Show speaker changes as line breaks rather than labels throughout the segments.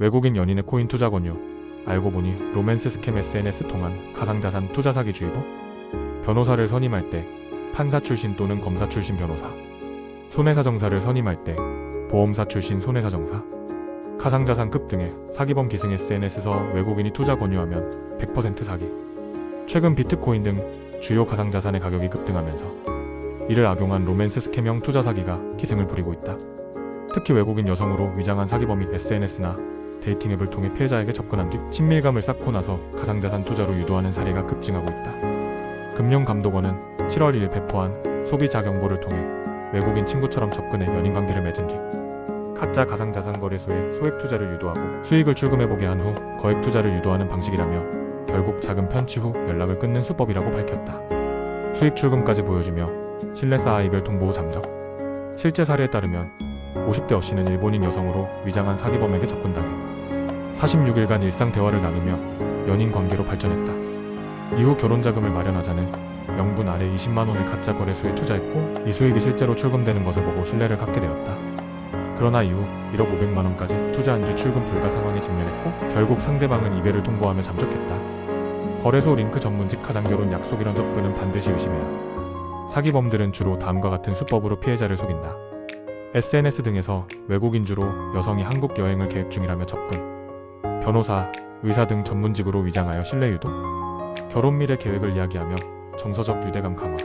외국인 연인의 코인 투자 권유. 알고 보니 로맨스 스캠 SNS 통한 가상자산 투자 사기 주의보. 변호사를 선임할 때 판사 출신 또는 검사 출신 변호사. 손해사 정사를 선임할 때 보험사 출신 손해사 정사. 가상자산급 등의 사기범 기승 SNS에서 외국인이 투자 권유하면 100% 사기. 최근 비트코인 등 주요 가상자산의 가격이 급등하면서 이를 악용한 로맨스 스캠형 투자 사기가 기승을 부리고 있다. 특히 외국인 여성으로 위장한 사기범이 SNS나 데이팅 앱을 통해 피해자에게 접근한 뒤 친밀감을 쌓고 나서 가상자산 투자로 유도하는 사례가 급증하고 있다. 금융감독원은 7월 2일 배포한 소비자 경보를 통해 외국인 친구처럼 접근해 연인 관계를 맺은 뒤 가짜 가상자산 거래소에 소액 투자를 유도하고 수익을 출금해보게 한 후 거액 투자를 유도하는 방식이라며 결국 자금 편취 후 연락을 끊는 수법이라고 밝혔다. 수익 출금까지 보여주며 신뢰 쌓아 이별 통보 후 잠적. 실제 사례에 따르면 50대 어씨는 일본인 여성으로 위장한 사기범에게 접근당해 46일간 일상 대화를 나누며 연인 관계로 발전했다. 이후 결혼 자금을 마련하자는 명분 아래 20만 원을 가짜 거래소에 투자했고 이 수익이 실제로 출금되는 것을 보고 신뢰를 갖게 되었다. 그러나 이후 1억 500만 원까지 투자한 뒤 출금 불가 상황에 직면했고 결국 상대방은 이별을 통보하며 잠적했다. 거래소 링크 전문직 가장 결혼 약속 이런 접근은 반드시 의심해야. 사기범들은 주로 다음과 같은 수법으로 피해자를 속인다. SNS 등에서 외국인 주로 여성이 한국 여행을 계획 중이라며 접근. 변호사, 의사 등 전문직으로 위장하여 신뢰 유도. 결혼 미래 계획을 이야기하며 정서적 유대감 강화.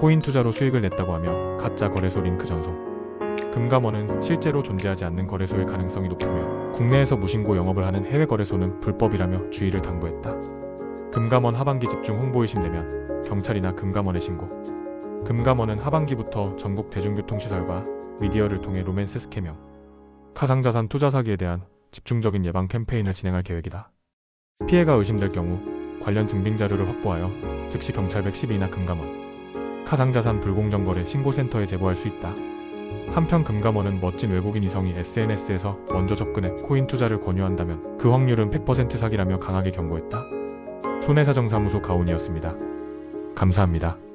코인 투자로 수익을 냈다고 하며 가짜 거래소 링크 전송. 금감원은 실제로 존재하지 않는 거래소일 가능성이 높으며 국내에서 무신고 영업을 하는 해외 거래소는 불법이라며 주의를 당부했다. 금감원 하반기 집중 홍보 의심 되면 경찰이나 금감원에 신고. 금감원은 하반기부터 전국 대중교통시설과 미디어를 통해 로맨스 스캠형, 가상자산 투자 사기에 대한 집중적인 예방 캠페인을 진행할 계획이다. 피해가 의심될 경우 관련 증빙 자료를 확보하여 즉시 경찰 112나 금감원, 가상자산 불공정 거래 신고센터에 제보할 수 있다. 한편 금감원은 멋진 외국인 이성이 SNS에서 먼저 접근해 코인 투자를 권유한다면 그 확률은 100% 사기라며 강하게 경고했다. 손해사정사무소 가온이었습니다. 감사합니다.